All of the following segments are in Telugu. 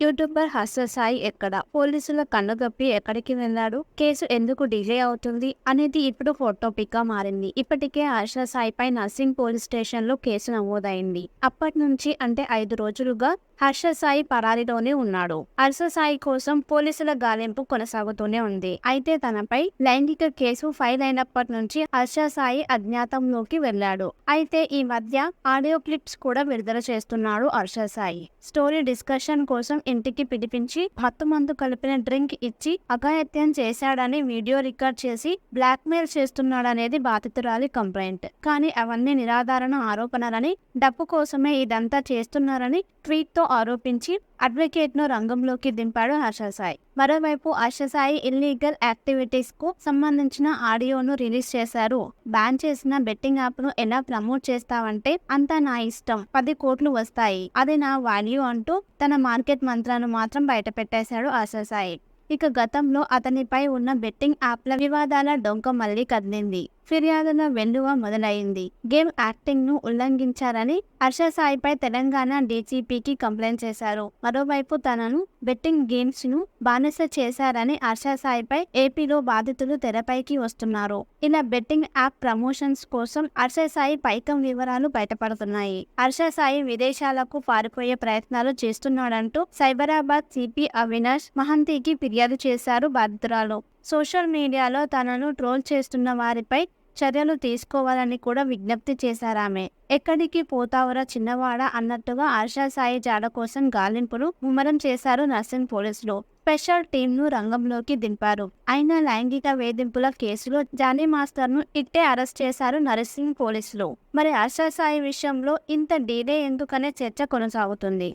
యూట్యూబర్ హర్ష సాయి ఎక్కడ? పోలీసుల కన్నుగప్పి ఎక్కడికి వెళ్ళాడు? కేసు ఎందుకు డిలే అవుతుంది? అనేది ఇప్పుడు హాట్ టాపిక్గా మారింది. ఇప్పటికే హర్ష సాయిపై నర్సింగ్ పోలీస్ స్టేషన్లో కేసు నమోదైంది. అప్పటి నుంచి అంటే ఐదు రోజులుగా హర్ష సాయి పరారీలోనే ఉన్నాడు. హర్ష సాయి కోసం పోలీసుల గాలింపు కొనసాగుతూనే ఉంది. అయితే తనపై లైంగిక కేసు ఫైల్ అయినప్పటి నుంచి హర్ష సాయి అజ్ఞాతంలోకి వెళ్ళాడు. అయితే ఈ మధ్య ఆడియో క్లిప్స్ కూడా విడుదల చేస్తున్నాడు హర్ష సాయి స్టోరీ డిస్కషన్ కోసం ఇంటికి పిలిపించి మత్తు మందు కలిపిన డ్రింక్ ఇచ్చి అఘాయత్యం చేశాడని వీడియో రికార్డ్ చేసి బ్లాక్ మెయిల్ చేస్తున్నాడనేది బాధితురాలి కంప్లైంట్. కానీ అవన్నీ నిరాధారణ ఆరోపణలని డబ్బు కోసమే ఇదంతా చేస్తున్నారని ట్వీట్తో ఆరోపించి అడ్వకేట్ను రంగంలోకి దింపాడు హర్షసాయి మరోవైపు హర్షసాయి ఇల్లీగల్ యాక్టివిటీస్కు సంబంధించిన ఆడియోను రిలీజ్ చేశారు. బ్యాన్ చేసిన బెట్టింగ్ యాప్ను ఎలా ప్రమోట్ చేస్తావంటే అంతా నా ఇష్టం పది కోట్లు వస్తాయి అది నా వాల్యూ అంటూ తన మార్కెట్ మంత్రాన్ని మాత్రం బయట పెట్టేశాడు హర్షసాయి ఇక గతంలో అతనిపై ఉన్న బెట్టింగ్ యాప్ల వివాదాల డొంక మళ్ళీ కదిలింది. ఫిర్యాదుల వెల్లువ మొదలైంది. గేమ్ యాక్టింగ్ను ఉల్లంఘించారని హర్ష సాయిపై తెలంగాణ డీజీపీకి కంప్లైంట్ చేశారు. మరోవైపు తనను బెట్టింగ్ గేమ్స్ను బానిస చేశారని హర్ష సాయిపై ఏపీలో బాధితులు తెరపైకి వస్తున్నారు. ఇలా బెట్టింగ్ యాప్ ప్రమోషన్స్ కోసం హర్ష సాయి పైకం వివరాలు బయటపడుతున్నాయి. హర్ష సాయి విదేశాలకు పారిపోయే ప్రయత్నాలు చేస్తున్నాడంటూ సైబరాబాద్ సిపి అవినాష్ మహంతికి ఫిర్యాదు చేశారు బాధితురాలు. సోషల్ మీడియాలో తనను ట్రోల్ చేస్తున్న వారిపై చర్యలు తీసుకోవాలని కూడా విజ్ఞప్తి చేశారామె ఎక్కడికి పోతావురా చిన్నవాడ అన్నట్టుగా ఆశా సాయి జాడ కోసం గాలింపులు ముమ్మరం చేశారు నర్సింగ్ పోలీసులు. స్పెషల్ టీమ్ను రంగంలోకి దింపారు. అయినా లైంగిక వేధింపుల కేసులో జానీ మాస్టర్ను ఇట్టే అరెస్ట్ చేశారు నర్సింగ్ పోలీసులు. మరి ఆశా సాయి విషయంలో ఇంత డీలే ఎందుకనే చర్చ కొనసాగుతుంది.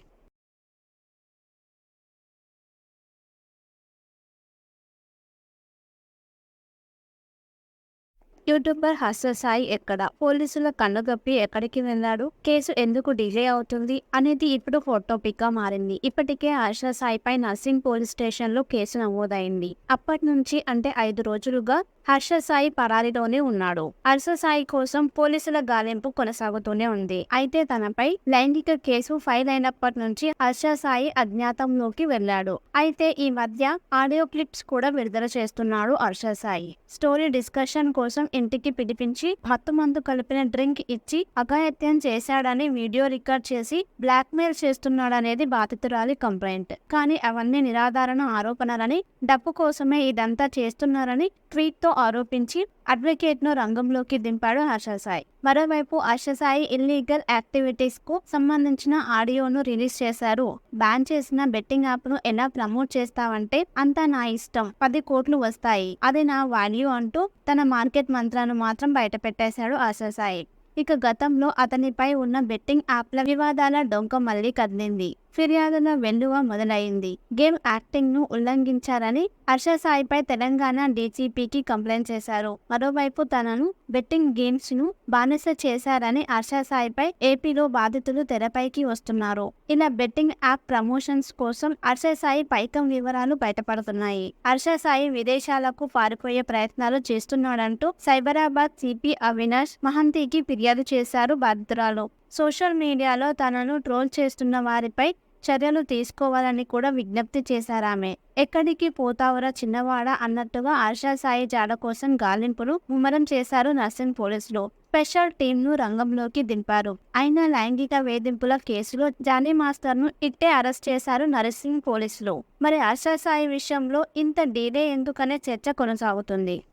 యూట్యూబర్ హర్ష సాయి ఎక్కడ? పోలీసుల కన్నుగప్పి ఎక్కడికి వెళ్ళాడు? కేసు ఎందుకు డిలే అవుతుంది? అనేది ఇప్పుడు హాట్ టాపిక్గా మారింది. ఇప్పటికే హర్ష సాయిపై నర్సింగ్ పోలీస్ స్టేషన్లో కేసు నమోదైంది. అప్పటి నుంచి అంటే ఐదు రోజులుగా హర్ష సాయి పరారీలోనే ఉన్నాడు. హర్ష సాయి కోసం పోలీసుల గాలింపు కొనసాగుతూనే ఉంది. అయితే తనపై లైంగిక కేసు ఫైల్ అయినప్పటి నుంచి హర్ష సాయి అజ్ఞాతంలోకి వెళ్ళాడు. అయితే ఈ మధ్య ఆడియో క్లిప్స్ కూడా విడుదల చేస్తున్నాడు హర్ష సాయి స్టోరీ డిస్కషన్ కోసం ఇంటికి పిలిపించి మత్తు మందు కలిపిన డ్రింక్ ఇచ్చి అఘాయత్యం చేశాడని వీడియో రికార్డ్ చేసి బ్లాక్ మెయిల్ చేస్తున్నాడనేది బాధితురాలి కంప్లైంట్. కానీ అవన్నీ నిరాధారణ ఆరోపణలని డబ్బు కోసమే ఇదంతా చేస్తున్నారని ట్వీట్తో ఆరోపించి అడ్వకేట్ను రంగంలోకి దింపాడు హర్షసాయి మరోవైపు హర్షసాయి ఇల్లీగల్ యాక్టివిటీస్కు సంబంధించిన ఆడియోను రిలీజ్ చేశారు. బ్యాన్ చేసిన బెట్టింగ్ యాప్ను ఎలా ప్రమోట్ చేస్తావంటే అంతా నా ఇష్టం పది కోట్లు వస్తాయి అది నా వాల్యూ అంటూ తన మార్కెట్ మంత్రాన్ని మాత్రం బయట పెట్టేశాడు హర్షసాయి ఇక గతంలో అతనిపై ఉన్న బెట్టింగ్ యాప్ల వివాదాల డొంక మళ్ళీ కదిలింది. ఫిర్యాదుల వెల్లువ మొదలైంది. గేమ్ యాక్టింగ్ను ఉల్లంఘించారని హర్ష సాయిపై తెలంగాణ డీజీపీకి కంప్లైంట్ చేశారు. మరోవైపు తనను బెట్టింగ్ గేమ్స్ను బానిస చేశారని హర్ష సాయిపై ఏపీలో బాధితులు తెరపైకి వస్తున్నారు. ఇలా బెట్టింగ్ యాప్ ప్రమోషన్స్ కోసం హర్ష సాయి పైకం వివరాలు బయటపడుతున్నాయి. హర్ష సాయి విదేశాలకు పారిపోయే ప్రయత్నాలు చేస్తున్నాడంటూ సైబరాబాద్ సిపి అవినాష్ మహంతికి ఫిర్యాదు చేశారు బాధితురాలు. సోషల్ మీడియాలో తనను ట్రోల్ చేస్తున్న వారిపై చర్యలు తీసుకోవాలని కూడా విజ్ఞప్తి చేశారామె. ఎక్కడికి పోతావురా చిన్నవాడ అన్నట్టుగా ఆశా సాయి జాడ కోసం గాలింపులు ముమ్మరం చేశారు నర్సింగ్ పోలీసులు. స్పెషల్ టీంను రంగంలోకి దింపారు. అయినా లైంగిక వేధింపుల కేసులో జానీ మాస్టర్ను ఇట్టే అరెస్ట్ చేశారు నర్సింగ్ పోలీసులు. మరి ఆశా సాయి విషయంలో ఇంత డీలే ఎందుకనే చర్చ కొనసాగుతుంది.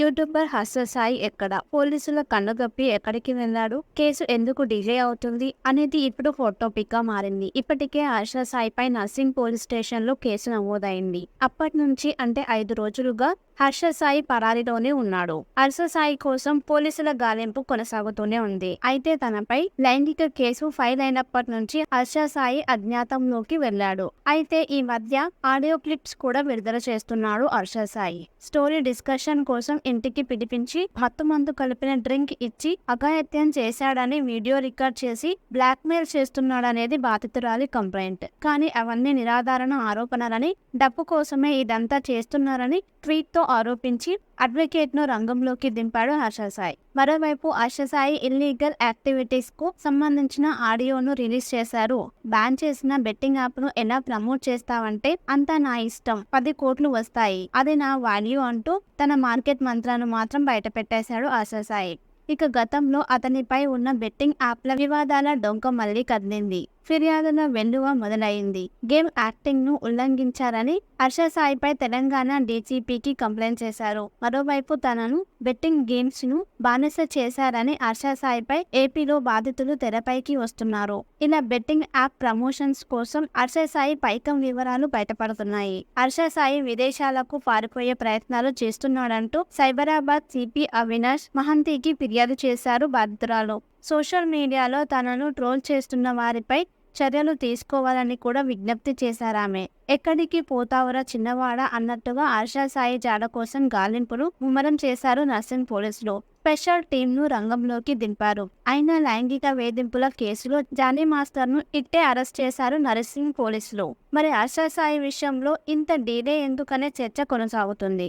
యూట్యూబర్ హర్ష సాయి ఎక్కడ? పోలీసుల కన్నుగప్పి ఎక్కడికి వెళ్ళాడు? కేసు ఎందుకు డిలే అవుతుంది? అనేది ఇప్పుడు హాట్ టాపిక్గా మారింది. ఇప్పటికే హర్ష సాయిపై నర్సింగ్ పోలీస్ స్టేషన్లో కేసు నమోదైంది. అప్పటి నుంచి అంటే ఐదు రోజులుగా హర్ష సాయి పరారీలోనే ఉన్నాడు. హర్ష సాయి కోసం పోలీసుల గాలింపు కొనసాగుతూనే ఉంది. అయితే తనపై లైంగిక కేసు ఫైల్ అయినప్పటి నుంచి హర్ష సాయి అజ్ఞాతంలోకి వెళ్ళాడు. అయితే ఈ మధ్య ఆడియో క్లిప్స్ కూడా విడుదల చేస్తున్నాడు హర్ష సాయి స్టోరీ డిస్కషన్ కోసం ఇంటికి పిలిపించి మత్తు మందు కలిపిన డ్రింక్ ఇచ్చి అఘాయత్యం చేశాడని వీడియో రికార్డ్ చేసి బ్లాక్ మెయిల్ చేస్తున్నాడనేది బాధితురాలి కంప్లైంట్. కానీ అవన్నీ నిరాధారణ ఆరోపణలని డబ్బు కోసమే ఇదంతా చేస్తున్నారని ట్వీట్తో ఆరోపించి అడ్వకేట్ను రంగంలోకి దింపాడు హర్షసాయి మరోవైపు హర్షసాయి ఇల్లీగల్ యాక్టివిటీస్కు సంబంధించిన ఆడియోను రిలీజ్ చేశారు. బ్యాన్ చేసిన బెట్టింగ్ యాప్ను ఎలా ప్రమోట్ చేస్తావంటే అంతా నా ఇష్టం పది కోట్లు వస్తాయి అది నా వాల్యూ అంటూ తన మార్కెట్ మంత్రాన్ని మాత్రం బయట పెట్టేశాడు హర్షసాయి ఇక గతంలో అతనిపై ఉన్న బెట్టింగ్ యాప్ల వివాదాల డొంక మళ్ళీ కదిలింది. ఫిర్యాదుల వెల్లువ మొదలైంది. గేమ్ యాక్టింగ్ను ఉల్లంఘించారని హర్ష సాయిపై తెలంగాణ డీజీపీకి కంప్లైంట్ చేశారు. మరోవైపు తనను బెట్టింగ్ గేమ్స్ను బానిస చేశారని హర్ష సాయిపై ఏపీలో బాధితులు తెరపైకి వస్తున్నారు. ఇలా బెట్టింగ్ యాప్ ప్రమోషన్స్ కోసం హర్ష సాయి పైకం వివరాలు బయటపడుతున్నాయి. హర్ష సాయి విదేశాలకు పారిపోయే ప్రయత్నాలు చేస్తున్నాడంటూ సైబరాబాద్ సిపి అవినాష్ మహంతికి ఫిర్యాదు చేశారు బాధితురాలు. సోషల్ మీడియాలో తనను ట్రోల్ చేస్తున్న వారిపై చర్యలు తీసుకోవాలని కూడా విజ్ఞప్తి చేశారామె ఎక్కడికి పోతావురా చిన్నవాడ అన్నట్టుగా ఆశా సాయి జాడ కోసం గాలింపును ముమ్మరం చేశారు నర్సింగ్ పోలీసులు. స్పెషల్ టీంను రంగంలోకి దింపారు. అయినా లైంగిక వేధింపుల కేసులో జానీ మాస్టర్ను ఇట్టే అరెస్ట్ చేశారు నర్సింగ్ పోలీసులు. మరి ఆశా సాయి విషయంలో ఇంత డీలే ఎందుకనే చర్చ కొనసాగుతుంది.